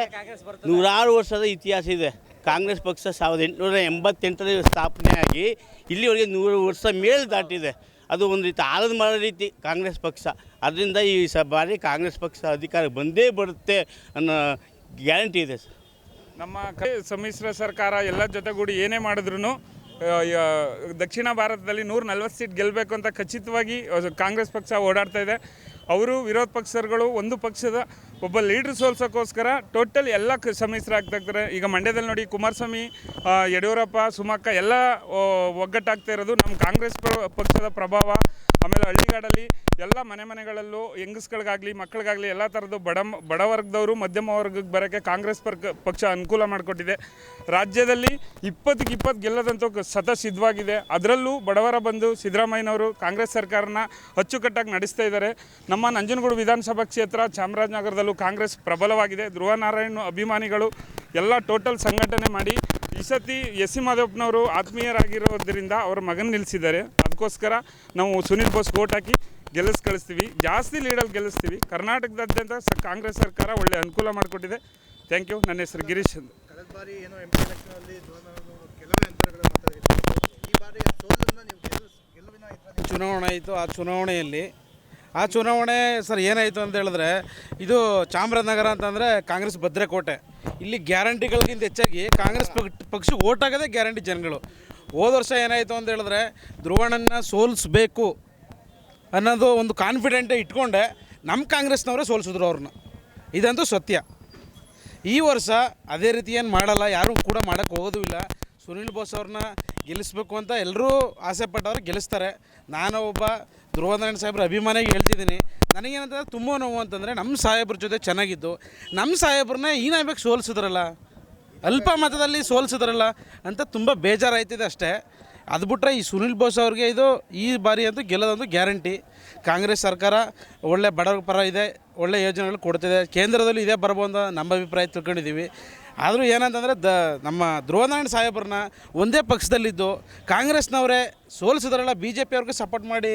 ನೂರಾರು ವರ್ಷದ ಇತಿಹಾಸ ಇದೆ. ಕಾಂಗ್ರೆಸ್ ಪಕ್ಷ ಸಾವಿರದ ಎಂಟುನೂರ ಎಂಬತ್ತೆಂಟರಲ್ಲಿ ಸ್ಥಾಪನೆಯಾಗಿ ಇಲ್ಲಿವರೆಗೆ ನೂರು ವರ್ಷ ಮೇಲೆ ದಾಟಿದೆ. ಅದು ಒಂದು ರೀತಿ ಆಲದ ಮಾಡೋ ರೀತಿ ಕಾಂಗ್ರೆಸ್ ಪಕ್ಷ. ಅದರಿಂದ ಈ ಸ ಬಾರಿ ಕಾಂಗ್ರೆಸ್ ಪಕ್ಷ ಅಧಿಕಾರ ಬಂದೇ ಬರುತ್ತೆ ಅನ್ನೋ ಗ್ಯಾರಂಟಿ ಇದೆ ಸರ್. ನಮ್ಮ ಸಮ್ಮಿಶ್ರ ಸರ್ಕಾರ ಎಲ್ಲ ಜೊತೆಗೂಡಿ ಏನೇ ಮಾಡಿದ್ರು ದಕ್ಷಿಣ ಭಾರತದಲ್ಲಿ ನೂರ ನಲ್ವತ್ತು ಸೀಟ್ ಗೆಲ್ಲಬೇಕು ಅಂತ ಖಚಿತವಾಗಿ ಕಾಂಗ್ರೆಸ್ ಪಕ್ಷ ಓಡಾಡ್ತಾ ಇದೆ. ಅವರು ವಿರೋಧ ಪಕ್ಷಗಳು ಒಂದು ಪಕ್ಷದ ಒಬ್ಬ ಲೀಡ್ರ್ ಸೋಲ್ಸೋಕ್ಕೋಸ್ಕರ ಟೋಟಲ್ ಎಲ್ಲ ಕ ಸಮ್ಮಿಶ್ರ ಆಗ್ತಾ ಇರ್ತಾರೆ ಈಗ ಮಂಡ್ಯದಲ್ಲಿ ನೋಡಿ ಕುಮಾರಸ್ವಾಮಿ ಯಡಿಯೂರಪ್ಪ, ಸುಮಕ್ಕ ಎಲ್ಲ ಒಗ್ಗಟ್ಟಾಗ್ತಾ ಇರೋದು ನಮ್ಮ ಕಾಂಗ್ರೆಸ್ ಪಕ್ಷದ ಪ್ರಭಾವ. ಆಮೇಲೆ ಹಳ್ಳಿಗಾಡಲ್ಲಿ ಎಲ್ಲ ಮನೆ ಮನೆಗಳಲ್ಲೂ ಹೆಂಗಸ್ಗಳಿಗಾಗಲಿ, ಮಕ್ಕಳಿಗಾಗಲಿ ಎಲ್ಲ ಥರದ್ದು ಬಡ ಬಡವರ್ಗದವರು ಮಧ್ಯಮ ವರ್ಗಕ್ಕೆ ಬರೋಕ್ಕೆ ಕಾಂಗ್ರೆಸ್ ಪರ್ಕ, ಪಕ್ಷ ಅನುಕೂಲ ಮಾಡಿಕೊಟ್ಟಿದೆ. ರಾಜ್ಯದಲ್ಲಿ ಇಪ್ಪತ್ತಿಗೆ ಇಪ್ಪತ್ತು ಗೆಲ್ಲದಂಥ ಸತ ಸಿದ್ಧವಾಗಿದೆ. ಅದರಲ್ಲೂ ಬಡವರ ಬಂದು ಸಿದ್ದರಾಮಯ್ಯನವರು ಕಾಂಗ್ರೆಸ್ ಸರ್ಕಾರನ ಅಚ್ಚುಕಟ್ಟಾಗಿ ನಡೆಸ್ತಾ ಇದ್ದಾರೆ. ನಮ್ಮ ನಂಜನಗೂಡು ವಿಧಾನಸಭಾ ಕ್ಷೇತ್ರ ಚಾಮರಾಜನಗರದಲ್ಲೂ ಕಾಂಗ್ರೆಸ್ ಪ್ರಬಲವಾಗಿದೆ. ಧ್ರುವನಾರಾಯಣ ಅಭಿಮಾನಿಗಳು ಎಲ್ಲ ಟೋಟಲ್ ಸಂಘಟನೆ ಮಾಡಿ ಈ ಸತಿ ಎಸ್ ಸಿ ಮಾಧವಪ್ಪನವರು ಆತ್ಮೀಯರಾಗಿರೋದ್ರಿಂದ ಅವ್ರ ಮಗನ ನಿಲ್ಲಿಸಿದ್ದಾರೆ ಅದಕ್ಕೋಸ್ಕರ ನಾವು ಸುನೀಲ್ ಬೋಸ್ ಓಟ್ ಹಾಕಿ ಗೆಲ್ಲಿಸ್ ಕಳಿಸ್ತೀವಿ ಜಾಸ್ತಿ ಲೀಡಲ್ಲಿ ಗೆಲ್ಲಿಸ್ತೀವಿ. ಕರ್ನಾಟಕದಾದ್ಯಂತ ಸ ಕಾಂಗ್ರೆಸ್ ಸರ್ಕಾರ ಒಳ್ಳೆ ಅನುಕೂಲ ಮಾಡಿಕೊಟ್ಟಿದೆ. ಥ್ಯಾಂಕ್ ಯು ನನ್ನ ಹೆಸರು ಗಿರೀಶ್ ಅಂತ. ಕಳೆದ ಬಾರಿ ಏನೋ ಎಂ ಪಿ ಎಲೆಕ್ಷನಲ್ಲಿ ಕೆಲವೇ ಅಂತರಗಳು ಮಾತಾಡಿದ್ರು ಈ ಬಾರಿ ಸೋಲನ್ನ ನೀವು ಗೆಲ್ಲಿಸ್ ಗೆಲುವಿನ ಚುನಾವಣೆ ಆಯಿತು. ಆ ಚುನಾವಣೆಯಲ್ಲಿ ಆ ಚುನಾವಣೆ ಸರ್ ಏನಾಯಿತು ಅಂತ ಹೇಳಿದ್ರೆ ಇದು ಚಾಮರಾಜನಗರ ಅಂತಂದರೆ ಕಾಂಗ್ರೆಸ್ ಭದ್ರಕೋಟೆ. ಇಲ್ಲಿ ಗ್ಯಾರಂಟಿಗಳಿಗಿಂತ ಹೆಚ್ಚಾಗಿ ಕಾಂಗ್ರೆಸ್ ಪಕ್ಷ ಓಟ್ ಆಗೋದೇ ಗ್ಯಾರಂಟಿ ಜನಗಳು. ಹೋದ ವರ್ಷ ಏನಾಯಿತು ಅಂತ ಹೇಳಿದ್ರೆ ಧ್ರುವಣ್ಣನ ಸೋಲಿಸ್ಬೇಕು ಅನ್ನೋದು ಒಂದು ಕಾನ್ಫಿಡೆಂಟೇ ಇಟ್ಕೊಂಡೆ ನಮ್ಮ ಕಾಂಗ್ರೆಸ್ನವರೇ ಸೋಲಿಸಿದ್ರು ಅವ್ರನ್ನ. ಇದಂತೂ ಸತ್ಯ. ಈ ವರ್ಷ ಅದೇ ರೀತಿ ಏನು ಮಾಡಲ್ಲ, ಯಾರೂ ಕೂಡ ಮಾಡೋಕ್ಕೆ ಹೋಗೋದೂ ಇಲ್ಲ. ಸುನಿಲ್ ಬೋಸ್ ಅವ್ರನ್ನ ಗೆಲ್ಲಿಸ್ಬೇಕು ಅಂತ ಎಲ್ಲರೂ ಆಸೆ ಪಟ್ಟವ್ರು ಗೆಲ್ಲಿಸ್ತಾರೆ. ನಾನು ಒಬ್ಬ ಧ್ರುವನಾರಾಯಣ ಸಾಹೇಬ್ರ ಅಭಿಮಾನಿಯಾಗಿ ಹೇಳ್ತಿದ್ದೀನಿ. ನನಗೇನಂತಂದ್ರೆ ತುಂಬ ನೋವು ಅಂತಂದರೆ ನಮ್ಮ ಸಾಹೇಬ್ರ ಜೊತೆ ಚೆನ್ನಾಗಿದ್ದು. ನಮ್ಮ ಸಾಹೇಬ್ರನ್ನ ಏನಾಗಬೇಕು ಸೋಲಿಸಿದ್ರಲ್ಲ? ಅಲ್ಪ ಮತದಲ್ಲಿ ಸೋಲಿಸಿದ್ರಲ್ಲ ಅಂತ ತುಂಬ ಬೇಜಾರಾಯ್ತಿದೆ ಅಷ್ಟೇ. ಅದು ಬಿಟ್ಟರೆ ಈ ಸುನಿಲ್ ಬೋಸ್ ಅವ್ರಿಗೆ ಇದು ಈ ಬಾರಿ ಅಂತೂ ಗೆಲ್ಲೋದಂತೂ ಗ್ಯಾರಂಟಿ. ಕಾಂಗ್ರೆಸ್ ಸರ್ಕಾರ ಒಳ್ಳೆ ಬಡವರ ಪರ ಇದೆ, ಒಳ್ಳೆ ಯೋಜನೆಗಳು ಕೊಡ್ತಿದೆ. ಕೇಂದ್ರದಲ್ಲೂ ಇದೇ ಬರ್ಬೋದು ನಮ್ಮ ಅಭಿಪ್ರಾಯ ತಿಳ್ಕೊಂಡಿದ್ದೀವಿ. ಆದರೂ ಏನಂತಂದರೆ ದ ನಮ್ಮ ಧ್ರುವನಾರಾಯಣ ಸಾಹೇಬ್ರನ್ನ ಒಂದೇ ಪಕ್ಷದಲ್ಲಿದ್ದು ಕಾಂಗ್ರೆಸ್ನವರೇ ಸೋಲಿಸಿದ್ರಲ್ಲ ಬಿ ಜೆ ಪಿಯವ್ರಿಗೆ ಸಪೋರ್ಟ್ ಮಾಡಿ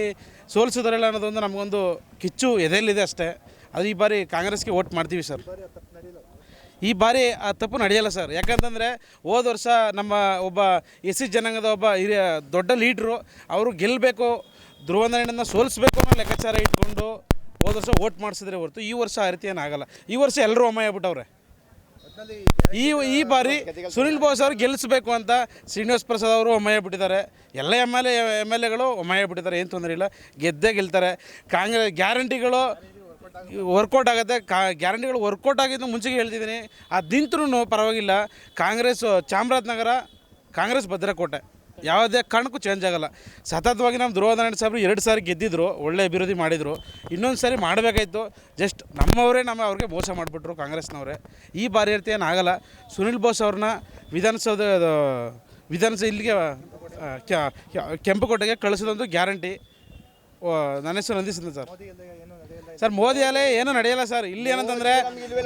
ಸೋಲಿಸಿದ್ರಲ್ಲ ಅನ್ನೋದೊಂದು ನಮಗೊಂದು ಕಿಚ್ಚು ಎದೆಯಲ್ಲಿದೆ ಅಷ್ಟೇ. ಅದು ಈ ಬಾರಿ ಕಾಂಗ್ರೆಸ್ಗೆ ವೋಟ್ ಮಾಡ್ತೀವಿ ಸರ್. ಈ ಬಾರಿ ಆ ತಪ್ಪು ನಡೆಯಲ್ಲ ಸರ್. ಯಾಕಂತಂದರೆ ಹೋದ ವರ್ಷ ನಮ್ಮ ಒಬ್ಬ ಎಸ್ ಸಿ ಜನಾಂಗದ ಒಬ್ಬ ಹಿರಿಯ ದೊಡ್ಡ ಲೀಡ್ರು ಅವರು ಗೆಲ್ಲಬೇಕು ಧ್ರುವನಾರಾಯಣನ ಸೋಲಿಸ್ಬೇಕು ಅನ್ನೋ ಲೆಕ್ಕಾಚಾರ ಇಟ್ಕೊಂಡು ಹೋದ ವರ್ಷ ವೋಟ್ ಮಾಡಿಸಿದ್ರೆ ಹೊರತು ಈ ವರ್ಷ ಆ ರೀತಿ ಏನಾಗಲ್ಲ ಈ ವರ್ಷ ಎಲ್ಲರೂ ಒಮ್ಮೆ ಆಗ್ಬಿಟ್ಟವ್ರೆ. ಈ ಈ ಬಾರಿ ಸುನಿಲ್ ಬೋಸ್ ಅವರು ಗೆಲ್ಲಿಸಬೇಕು ಅಂತ ಶ್ರೀನಿವಾಸ ಪ್ರಸಾದ್ ಅವರು ಒಮ್ಮೆ ಬಿಟ್ಟಿದ್ದಾರೆ. ಎಲ್ಲ M L A M L ಎಗಳು ಒಮ್ಮೆ ಬಿಟ್ಟಿದ್ದಾರೆ, ಏನು ತೊಂದರೆ ಇಲ್ಲ. ಗೆದ್ದೇ ಗೆಲ್ತಾರೆ. ಕಾಂಗ್ರೆಸ್ ಗ್ಯಾರಂಟಿಗಳು ವರ್ಕೌಟ್ ಆಗುತ್ತೆ. ಕಾ, ಗ್ಯಾರಂಟಿಗಳು ವರ್ಕೌಟ್ ಆಗಿದ್ದು ಮುಂಚೆಗೆ ಹೇಳ್ತಿದ್ದೀನಿ. ಅದು ನಿಂತ್ರೂ ಪರವಾಗಿಲ್ಲ. ಕಾಂಗ್ರೆಸ್ ಚಾಮರಾಜನಗರ, ಕಾಂಗ್ರೆಸ್ ಭದ್ರಕೋಟೆ. ಯಾವುದೇ ಕಾರಣಕ್ಕೂ ಚೇಂಜ್ ಆಗಲ್ಲ. ಸತತವಾಗಿ ನಮ್ಮ ಧ್ರುವನಾರಾಯಣ ಸಾಹೇಬರು ಎರಡು ಸಾರಿ ಗೆದ್ದಿದ್ರು, ಒಳ್ಳೆ ಅಭಿವೃದ್ಧಿ ಮಾಡಿದರು. ಇನ್ನೊಂದು ಸಾರಿ ಮಾಡಬೇಕಾಯ್ತು. ಜಸ್ಟ್ ನಮ್ಮವರೇ ನಮ್ಮ ಅವ್ರಿಗೆ ಮೋಸ ಮಾಡಿಬಿಟ್ರು ಕಾಂಗ್ರೆಸ್ನವರೇ. ಈ ಬಾರಿ ಇರ್ತಿ ಏನಾಗಲ್ಲ ಸುನಿಲ್ ಬೋಸ್ ಅವ್ರನ್ನ ವಿಧಾನಸೌಧ ವಿಧಾನಸೌಧ ಇಲ್ಲಿಗೆ ಕೆಂಪುಕೋಟೆಗೆ ಕಳಿಸೋದೊಂದು ಗ್ಯಾರಂಟಿ. ನನ್ನ ಹೆಸರು ನಂದಿಸಿದ್ದೆ ಸರ್. ಸರ್, ಮೋದಿ ಅಲೆ ಏನೂ ನಡೆಯಲ್ಲ ಸರ್. ಇಲ್ಲಿ ಏನಂತಂದರೆ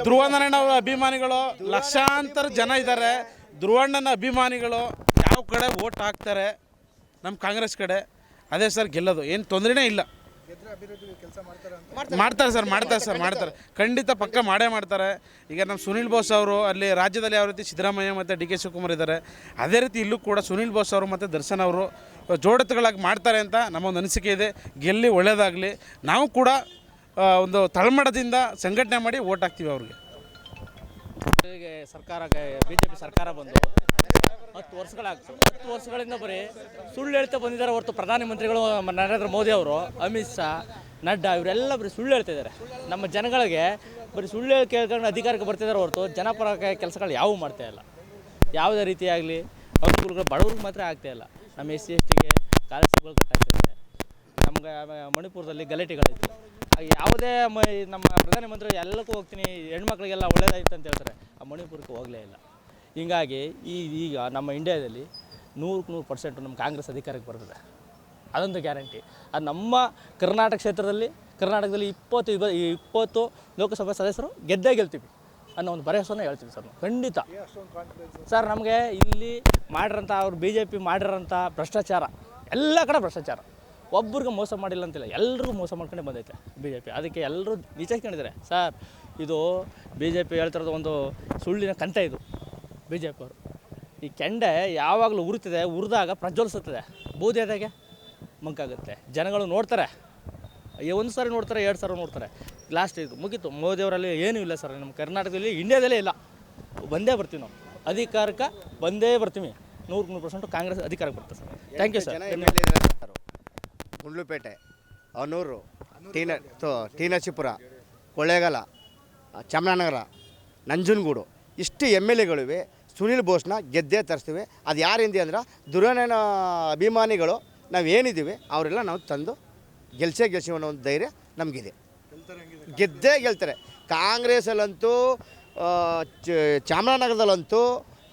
ಧ್ರುವನಾರಾಯಣ ಅವರ ಅಭಿಮಾನಿಗಳು ಲಕ್ಷಾಂತರ ಜನ ಇದ್ದಾರೆ. ಧ್ರುವಣ್ಣನ ಅಭಿಮಾನಿಗಳು ಯಾವ ಕಡೆ ಓಟ್ ಹಾಕ್ತಾರೆ ನಮ್ಮ ಕಾಂಗ್ರೆಸ್ ಕಡೆ, ಅದೇ ಸರ್ ಗೆಲ್ಲೋದು. ಏನು ತೊಂದರೆನೇ ಇಲ್ಲ. ಮಾಡ್ತಾರೆ ಸರ್ ಮಾಡ್ತಾರೆ ಸರ್, ಮಾಡ್ತಾರೆ. ಖಂಡಿತ ಪಕ್ಕ ಮಾಡೇ ಮಾಡ್ತಾರೆ. ಈಗ ನಮ್ಮ ಸುನಿಲ್ ಬೋಸ್ ಅವರು ಅಲ್ಲಿ ರಾಜ್ಯದಲ್ಲಿ ಯಾವ ರೀತಿ ಸಿದ್ದರಾಮಯ್ಯ ಮತ್ತು ಡಿ ಕೆ ಶಿವಕುಮಾರ್ ಇದ್ದಾರೆ, ಅದೇ ರೀತಿ ಇಲ್ಲೂ ಕೂಡ ಸುನಿಲ್ ಬೋಸ್ ಅವರು ಮತ್ತು ದರ್ಶನ್ ಅವರು ಜೋಡತ್ಗಳಾಗಿ ಮಾಡ್ತಾರೆ ಅಂತ ನಮ್ಮೊಂದು ಅನಿಸಿಕೆ ಇದೆ. ಗೆಲ್ಲಿ ಒಳ್ಳೆಯದಾಗಲಿ ನಾವು ಕೂಡ ಒಂದು ತಳಮಡದಿಂದ ಸಂಘಟನೆ ಮಾಡಿ ಓಟ್ ಹಾಕ್ತೀವಿ ಅವ್ರಿಗೆ. ಈಗ ಸರ್ಕಾರ ಬಿ ಜೆ ಪಿ ಸರ್ಕಾರ ಬಂದು ಹತ್ತು ವರ್ಷಗಳಾಗ್ತು. ಹತ್ತು ವರ್ಷಗಳಿಂದ ಬರೀ ಸುಳ್ಳು ಹೇಳ್ತಾ ಬಂದಿದ್ದಾರೆ ಹೊರತು ಪ್ರಧಾನಮಂತ್ರಿಗಳು ನರೇಂದ್ರ ಮೋದಿ ಅವರು, ಅಮಿತ್ ಶಾ, ನಡ್ಡಾ, ಇವರೆಲ್ಲ ಬರೀ ಸುಳ್ಳು ಹೇಳ್ತಾ ಇದ್ದಾರೆ. ನಮ್ಮ ಜನಗಳಿಗೆ ಬರೀ ಸುಳ್ಳು ಕೇಳ್ಕೊಂಡು ಅಧಿಕಾರಕ್ಕೆ ಬರ್ತಿದ್ದಾರೆ ಹೊರತು ಜನಪರ ಕೆಲಸಗಳು ಯಾವುವು ಮಾಡ್ತಾ ಇಲ್ಲ. ಯಾವುದೇ ರೀತಿಯಾಗಲಿ ಅನುಕೂಲಗಳು ಬಡವ್ರಿಗೆ ಮಾತ್ರ ಆಗ್ತಾ ಇಲ್ಲ. ನಮ್ಮ ಎಸ್ ಸಿ, ಎಸ್ ಟಿಗೆ ಸ್ಕಾಲರ್ಶಿಪ್ಗಳು ಕಟ್ಟಾಗ್ತಿದೆ ನಮ್ಗೆ ಆಮೇಲೆ ಮಣಿಪುರದಲ್ಲಿ ಗಲಾಟೆಗಳಾಯಿತು ಯಾವುದೇ ಮ, ನಮ್ಮ ಪ್ರಧಾನಮಂತ್ರಿ ಎಲ್ಲಕ್ಕೂ ಹೋಗ್ತೀನಿ, ಹೆಣ್ಮಕ್ಳಿಗೆಲ್ಲ ಒಳ್ಳೇದಾಯ್ತು ಅಂತ ಹೇಳ್ತಾರೆ. ಆ ಮಣಿಪುರಕ್ಕೆ ಹೋಗಲೇ ಇಲ್ಲ. ಹೀಗಾಗಿ ಈ, ಈಗ ನಮ್ಮ ಇಂಡಿಯಾದಲ್ಲಿ ನೂರಕ್ಕೆ ನೂರು ಪರ್ಸೆಂಟು ನಮ್ಮ ಕಾಂಗ್ರೆಸ್ ಅಧಿಕಾರಕ್ಕೆ ಬರ್ತದೆ. ಅದೊಂದು ಗ್ಯಾರಂಟಿ ಅದು ನಮ್ಮ ಕರ್ನಾಟಕ ಕ್ಷೇತ್ರದಲ್ಲಿ, ಕರ್ನಾಟಕದಲ್ಲಿ ಇಪ್ಪತ್ತು ಇವ- ಇಪ್ಪತ್ತು ಲೋಕಸಭಾ ಸದಸ್ಯರು ಗೆದ್ದೇ ಗೆಲ್ತೀವಿ ಅನ್ನೋ ಒಂದು ಭರವಸೆನ ಹೇಳ್ತೀವಿ ಸರ್ ಖಂಡಿತ. ಸರ್, ನಮಗೆ ಇಲ್ಲಿ ಮಾಡಿರೋಂಥ, ಅವ್ರು ಬಿ ಜೆ ಪಿ ಮಾಡಿರೋಂಥ ಭ್ರಷ್ಟಾಚಾರ, ಎಲ್ಲ ಕಡೆ ಭ್ರಷ್ಟಾಚಾರ. ಒಬ್ರಿಗೆ ಮೋಸ ಮಾಡಿಲ್ಲ ಅಂತಿಲ್ಲ ಎಲ್ರಿಗೂ ಮೋಸ ಮಾಡ್ಕೊಂಡೇ ಬಂದೈತೆ ಬಿ ಜೆ ಪಿ ಅದಕ್ಕೆ ಎಲ್ಲರೂ ನಿಚೇಸ್ಕೊಂಡಿದ್ದಾರೆ ಸರ್ ಇದು ಬಿ ಜೆ ಪಿ ಹೇಳ್ತಿರೋದು ಒಂದು ಸುಳ್ಳಿನ ಕಂಠ ಇದು ಬಿ ಜೆ ಪಿಯವರು ಈ ಕೆಂಡೆ ಯಾವಾಗಲೂ ಉರಿತಿದೆ ಉರಿದಾಗ ಪ್ರಜ್ವಲಿಸುತ್ತದೆ. ಬೂದಿಯಾದಾಗೆ ಮಂಕಾಗುತ್ತೆ ಜನಗಳು ನೋಡ್ತಾರೆ. ಒಂದು ಸಾರಿ ನೋಡ್ತಾರೆ ಎರಡು ಸಾರಿ ನೋಡ್ತಾರೆ. ಲಾಸ್ಟ್ ಇದು ಮುಗೀತು. ಮೋದಿಯವರಲ್ಲಿ ಏನೂ ಇಲ್ಲ ಸರ್ ನಮ್ಮ ಕರ್ನಾಟಕದಲ್ಲಿ ಇಂಡಿಯಾದಲ್ಲೇ ಇಲ್ಲ. ಬಂದೇ ಬರ್ತೀವಿ ನಾವು. ಅಧಿಕಾರಕ್ಕೆ ಬಂದೇ ಬರ್ತೀವಿ. ನೂರು ನೂರು ಪರ್ಸೆಂಟು ಕಾಂಗ್ರೆಸ್ ಅಧಿಕಾರಕ್ಕೆ ಬರ್ತದೆ sir. Thank you sir Gundlupet Anoor ತೀನ ನ ತೋ ಕೊಳ್ಳೇಗಾಲ ಚಾಮರಾಜನಗರ ನಂಜನಗೂಡು. ಇಷ್ಟು ಎಂ ಎಲ್ ಎಗಳಿವೆ. ಸುನಿಲ್ ಬೋಸ್ನ ಗೆದ್ದೇ ತರಿಸ್ತೀವಿ. ಅದು ಯಾರಿಂದ ಅಂದ್ರೆ ದುರನೇನ ಅಭಿಮಾನಿಗಳು. ನಾವು ಏನಿದ್ದೀವಿ ಅವರೆಲ್ಲ ನಾವು ತಂದು ಗೆಲ್ಸೇ ಗೆಲ್ಸಿ ಅನ್ನೋ ಒಂದು ಧೈರ್ಯ ನಮಗಿದೆ. ಗೆದ್ದೇ ಗೆಲ್ತಾರೆ. ಕಾಂಗ್ರೆಸಲ್ಲಂತೂ ಚಾಮರಾಜನಗರದಲ್ಲಂತೂ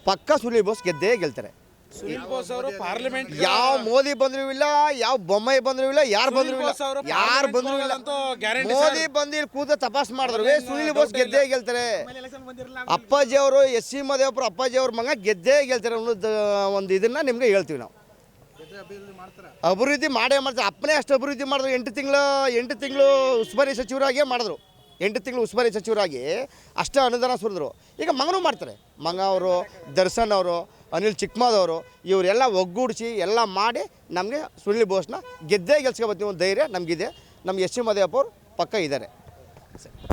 ಪಕ್ಕ ಸುನಿಲ್ ಬೋಸ್ ಗೆದ್ದೇ ಗೆಲ್ತಾರೆ. ಸುನಿಲ್ ಬೋಸ್ ಅವರು ಪಾರ್ಲಿಮೆಂಟ್ ಯಾವ ಮೋದಿ ಬಂದ್ರು ಇಲ್ಲ ಯಾವ ಬೊಮ್ಮಾಯಿ ಬಂದ್ರು ಇಲ್ಲ ಯಾರು ಬಂದ್ರು ಇಲ್ಲ ಯಾರು ಬಂದ್ರು ಇಲ್ಲ. ಮೋದಿ ಬಂದಿ ಇಲ್ಲಿ ಕೂತ ತಪಾಸ್ ಮಾಡಿದ್ರು. ಸುನಿಲ್ ಬೋಸ್ ಗೆದ್ದೇ ಗೆಲ್ತಾರೆ. ಅಪ್ಪಾಜಿ ಅವರು ಎಸ್ ಸಿ ಮದೇವಪುರ ಅಪ್ಪಾಜಿ ಅವ್ರ ಮಗ ಗೆದ್ದೇ ಗೆಲ್ತಾರೆ ಅನ್ನೋದು ಒಂದು ಇದನ್ನ ನಿಮ್ಗೆ ಹೇಳ್ತೀವಿ ನಾವು. ಅಭಿವೃದ್ಧಿ ಮಾಡೇ ಮಾಡ್ತಾರೆ. ಅಪ್ಪನೇ ಅಷ್ಟು ಅಭಿವೃದ್ಧಿ ಮಾಡಿದ್ರು. ಎಂಟು ತಿಂಗಳು ಎಂಟು ತಿಂಗಳು ಉಸ್ಬಾರಿ ಸಚಿವರಾಗಿಯೇ ಮಾಡಿದ್ರು. ಎಂಟು ತಿಂಗಳು ಉಸ್ಬಾರಿ ಸಚಿವರಾಗಿ ಅಷ್ಟೇ ಅನುದಾನ ಸುರಿದ್ರು. ಈಗ ಮಗನೂ ಮಾಡ್ತಾರೆ. ಮಗ ಅವರು ದರ್ಶನ್ ಅವರು ಅನಿಲ್ ಚಿಕ್ಕಮಾದವರು ಇವರೆಲ್ಲ ಒಗ್ಗೂಡಿಸಿ ಎಲ್ಲ ಮಾಡಿ ನಮಗೆ ಸುನಿಲ್ ಬೋಸ್ನ ಗೆದ್ದೇ ಗೆಲ್ಸ್ಕೊಬತ್ತೀವಿ ಒಂದು ಧೈರ್ಯ ನಮಗಿದೆ. ನಮ್ಮ ಎಸ್ ಸಿ ಮದೇವಪ್ಪ ಅವರು ಪಕ್ಕ ಇದ್ದಾರೆ.